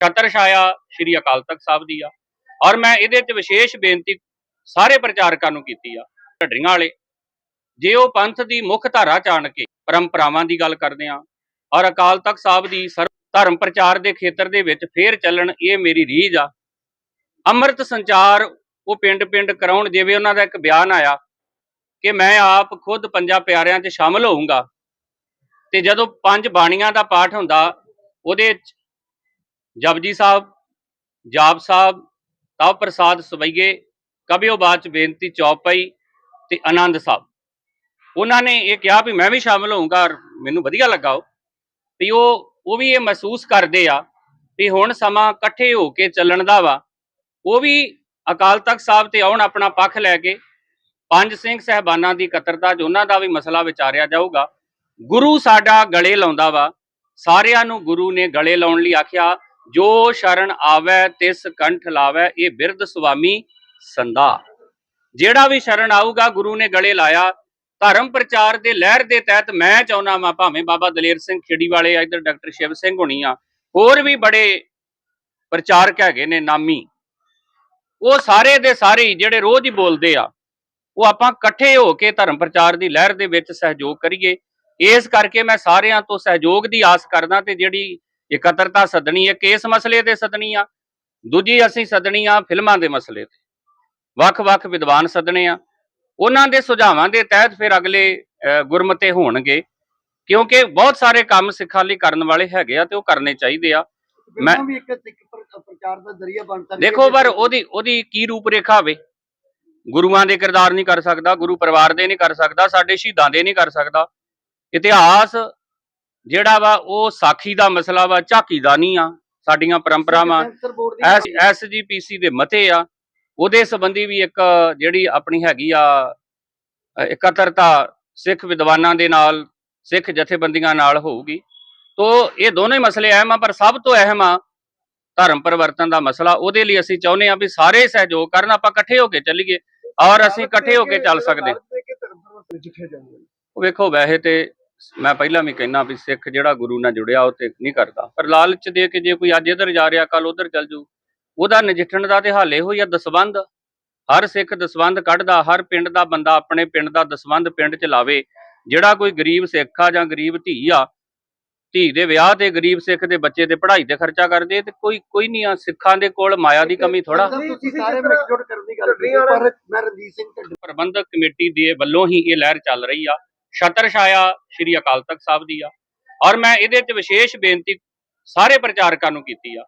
ਛਤਰ ਛਾਇਆ ਸ਼੍ਰੀ ਅਕਾਲ ਤਖਤ ਸਾਹਿਬ ਦੀ ਆ। ਔਰ ਮੈਂ ਇਹਦੇ 'ਚ ਵਿਸ਼ੇਸ਼ ਬੇਨਤੀ ਸਾਰੇ ਪ੍ਰਚਾਰਕਾਂ ਨੂੰ ਕੀਤੀ ਆ। ਢੱਡਰੀਆਂ ਵਾਲੇ, ਜੇ ਉਹ ਪੰਥ ਦੀ ਮੁੱਖ ਧਾਰਾ ਚਾਣ ਕੇ ਪਰੰਪਰਾਵਾਂ ਦੀ ਗੱਲ ਕਰਦੇ ਆ ਔਰ ਅਕਾਲ ਤਖਤ ਸਾਹਿਬ ਦੀ ਧਰਮ ਪ੍ਰਚਾਰ ਦੇ ਖੇਤਰ ਦੇ ਵਿੱਚ ਫੇਰ ਚੱਲਣ, ਇਹ ਮੇਰੀ ਰੀਝ ਆ। ਅੰਮ੍ਰਿਤ ਸੰਚਾਰ ਉਹ ਪਿੰਡ-ਪਿੰਡ ਕਰਾਉਣ, ਜਿਵੇਂ ਉਹਨਾਂ ਦਾ ਇੱਕ ਬਿਆਨ ਆਇਆ ਕਿ ਮੈਂ ਆਪ ਖੁਦ ਪੰਜਾਂ ਪਿਆਰਿਆਂ 'ਚ ਸ਼ਾਮਲ ਹੋਊਂਗਾ ਤੇ ਜਦੋਂ ਪੰਜ ਬਾਣੀਆਂ ਦਾ ਪਾਠ ਹੁੰਦਾ, ਉਹਦੇ ਜਪਜੀ ਸਾਹਿਬ, ਜਾਪ ਸਾਹਿਬ, ਤਵ ਪ੍ਰਸਾਦ ਸਵਈਏ ਕਬਿਓ ਬਾਚ ਬੇਨਤੀ ਚੌਪਈ ਤੇ ਆਨੰਦ ਸਾਹਿਬ। ਉਹਨਾਂ ਨੇ ਇਹ ਕਿਹਾ ਵੀ ਮੈਂ ਵੀ ਸ਼ਾਮਲ ਹੋਊਂਗਾ ਮੈਨੂੰ ਵਧੀਆ ਲੱਗਾ ਉਹ। ਵੀ ਉਹ ਉਹ ਵੀ ਇਹ ਮਹਿਸੂਸ ਕਰਦੇ ਆ ਵੀ ਹੁਣ ਸਮਾਂ ਇਕੱਠੇ ਹੋ ਕੇ ਚੱਲਣ ਦਾ ਵਾ। ਉਹ ਵੀ ਅਕਾਲ ਤਖਤ ਸਾਹਿਬ ਤੇ ਆਉਣ ਆਪਣਾ ਪੱਖ ਲੈ ਕੇ ਪੰਜ ਸਿੰਘ ਸਹਿਬਾਨਾਂ ਦੀ ਇਕੱਤਰਤਾ 'ਚ ਉਹਨਾਂ ਦਾ ਵੀ ਮਸਲਾ ਵਿਚਾਰਿਆ ਜਾਊਗਾ। ਗੁਰੂ ਸਾਡਾ ਗਲੇ ਲਾਉਂਦਾ ਵਾ। ਸਾਰਿਆਂ ਨੂੰ ਗੁਰੂ ਨੇ ਗਲੇ ਲਾਉਣ ਲਈ ਆਖਿਆ। ਜੋ ਸ਼ਰਨ ਆਵੈ, ਤਿਸ ਕੰਠ ਲਾਵੈ, ਇਹ ਬਿਰਧ ਸੁਆਮੀ ਸੰਦਾ ਜਿਹੜਾ ਵੀ ਸ਼ਰਨ ਆਊਗਾ, ਗੁਰੂ ਨੇ ਗਲੇ ਲਾਇਆ। ਧਰਮ ਪ੍ਰਚਾਰ ਦੇ ਲਹਿਰ ਦੇ ਤਹਿਤ ਮੈਂ ਚਾਹੁੰਦਾ ਵਾਂ, ਭਾਵੇਂ ਬਾਬਾ ਦਲੇਰ ਸਿੰਘ ਖੇੜੀ ਵਾਲੇ ਆ ਡਾਕਟਰ ਸ਼ਿਵ ਸਿੰਘ ਹੋਣੀ ਆ, ਹੋਰ ਵੀ ਬੜੇ ਪ੍ਰਚਾਰਕ ਹੈਗੇ ਨੇ, ਨਾਮੀ। ਉਹ ਸਾਰੇ ਦੇ ਸਾਰੇ ਜਿਹੜੇ ਰੋਜ਼ ਹੀ ਬੋਲਦੇ ਆ, ਉਹ ਆਪਾਂ ਇਕੱਠੇ ਹੋ ਕੇ ਧਰਮ ਪ੍ਰਚਾਰ ਦੀ ਲਹਿਰ ਦੇ ਵਿੱਚ ਸਹਿਯੋਗ ਕਰੀਏ। ਇਸ ਕਰਕੇ ਮੈਂ ਸਾਰਿਆਂ ਤੋਂ ਸਹਿਯੋਗ ਦੀ ਆਸ ਕਰਦਾ ਤੇ ਜਿਹੜੀ ਇਕੱਤਰਤਾ ਸੱਦਣੀ ਹੈ ਕੇਸ ਮਸਲੇ ਤੇ ਸੱਦਣੀ ਆ। ਦੂਜੀ ਅਸੀਂ ਸੱਦਣੀ ਆ ਫਿਲਮਾਂ ਦੇ ਮਸਲੇ ਤੇ। ਵੱਖ-ਵੱਖ ਵਿਦਵਾਨ ਸੱਦਣੇ ਆ। ਉਹਨਾਂ ਦੇ ਸੁਝਾਵਾਂ ਦੇ ਤਹਿਤ ਫਿਰ ਅਗਲੇ ਗੁਰਮਤੇ ਹੋਣਗੇ। ਕਿਉਂਕਿ ਬਹੁਤ ਸਾਰੇ ਕੰਮ ਸਿੱਖਾਂ ਲਈ ਕਰਨ ਵਾਲੇ ਹੈਗੇ ਆ ਤੇ ਉਹ ਕਰਨੇ ਚਾਹੀਦੇ ਆ। ਮੈਂ- ਵੀ ਇੱਕ ਇੱਕ ਪ੍ਰ- ਪ੍ਰਚਾਰ ਦਾ ਜ਼ਰੀਆ ਬਣ ਸਕਦੀ ਦੇਖੋ ਪਰ ਉਹਦੀ ਉਹਦੀ ਕੀ ਰੂਪ ਰੇਖਾ ਹੋਵੇ ਗੁਰੂਆਂ ਦੇ ਕਿਰਦਾਰ ਨਹੀਂ ਕਰ ਸਕਦਾ ਗੁਰੂ ਪਰਿਵਾਰ ਦੇ ਨਹੀਂ ਕਰ ਸਕਦਾ ਸਾਡੇ ਸ਼ਹੀਦਾਂ ਦੇ ਨਹੀਂ ਕਰ ਸਕਦਾ। ਇਤਿਹਾਸ ਜਿਹੜਾ ਵਾ ਉਹ ਸਾਖੀ ਦਾ ਮਸਲਾ ਵਾ ਝਾਕੀ ਦਾ ਨਹੀਂ ਆ। ਸਾਡੀਆਂ ਪਰੰਪਰਾਵਾਂ ਐਸਜੀਪੀਸੀ ਦੇ ਮਤੇ ਆ। ਉਹਦੇ ਸੰਬੰਧੀ ਵੀ ਇੱਕ ਜਿਹੜੀ ਆਪਣੀ ਹੈਗੀ ਆ ਇਕੱਤਰਤਾ ਸਿੱਖ ਵਿਦਵਾਨਾਂ ਦੇ ਨਾਲ ਸਿੱਖ ਜਥੇਬੰਦੀਆਂ ਨਾਲ ਹੋਊਗੀ। ਤੋ ਇਹ ਦੋਨੇ ਮਸਲੇ ਅਹਿਮ ਆ ਪਰ ਸਭ ਤੋਂ ਅਹਿਮ ਆ ਧਰਮ ਪਰਿਵਰਤਨ ਦਾ ਮਸਲਾ। ਉਹਦੇ ਲਈ ਅਸੀਂ ਚਾਹੁੰਦੇ ਆ ਵੀ ਸਾਰੇ ਸਹਿਯੋਗ ਕਰਨ ਆਪਾਂ ਇਕੱਠੇ ਹੋ ਕੇ ਚੱਲੀਏ। ਔਰ ਅਸੀਂ ਇਕੱਠੇ ਹੋ ਕੇ ਚੱਲ ਸਕਦੇ। ਵੇਖੋ ਵੈਸੇ ਤੇ ਮੈਂ ਪਹਿਲਾਂ ਵੀ ਕਹਿਣਾ ਵੀ ਸਿੱਖ ਜਿਹੜਾ ਗੁਰੂ ਨਾਲ ਜੁੜਿਆ ਉਹ ਤੇ ਨਹੀਂ ਕਰਦਾ। ਪਰ ਲਾਲਚ ਦੇ ਕੇ ਜੇ ਕੋਈ ਅੱਜ ਇੱਧਰ ਜਾ ਰਿਹਾ ਕੱਲ ਉੱਧਰ ਚੱਲ ਜੂ ਉਹਦਾ ਨਜਿੱਠਣ ਦਾ ਤੇ ਹਾਲੇ ਹੋਈ ਆ ਦਸਵੰਧ ਹਰ ਸਿੱਖ ਦਸਵੰਧ ਕੱਢਦਾ ਹਰ ਪਿੰਡ ਦਾ ਬੰਦਾ ਆਪਣੇ ਪਿੰਡ ਦਾ ਦਸਵੰਧ ਪਿੰਡ 'ਚ ਲਾਵੇ। ਜਿਹੜਾ ਕੋਈ ਗਰੀਬ ਸਿੱਖ ਆ ਜਾਂ ਗਰੀਬ ਧੀ ਆ ਧੀ ਦੇ ਵਿਆਹ ਤੇ ਗਰੀਬ ਸਿੱਖ ਦੇ ਬੱਚੇ ਦੇ ਪੜ੍ਹਾਈ ਤੇ ਖਰਚਾ ਕਰਦੇ ਤੇ ਕੋਈ ਕੋਈ ਨਹੀਂ ਆ। ਸਿੱਖਾਂ ਦੇ ਕੋਲ ਮਾਇਆ ਦੀ ਕਮੀ ਥੋੜਾ ਤੁਸੀਂ ਸਾਰੇ ਮਿਲਜੁਲ ਕਰਨ ਦੀ ਗੱਲ ਕੀਤੀ ਪਰ ਮੈਂ ਰਣਜੀਤ ਸਿੰਘ ਢੱਡ ਪ੍ਰਬੰਧਕ ਕਮੇਟੀ ਦੇ ਵੱਲੋਂ ਹੀ ਇਹ ਲਹਿਰ ਚੱਲ ਰਹੀ ਆ। ਛਤਰ ਛਾਇਆ ਸ਼੍ਰੀ ਅਕਾਲ ਤਖਤ ਸਾਹਿਬ ਦੀ ਆ। ਔਰ ਮੈਂ ਇਹਦੇ 'ਚ ਵਿਸ਼ੇਸ਼ ਬੇਨਤੀ ਸਾਰੇ ਪ੍ਰਚਾਰਕਾਂ ਨੂੰ ਕੀਤੀ ਆ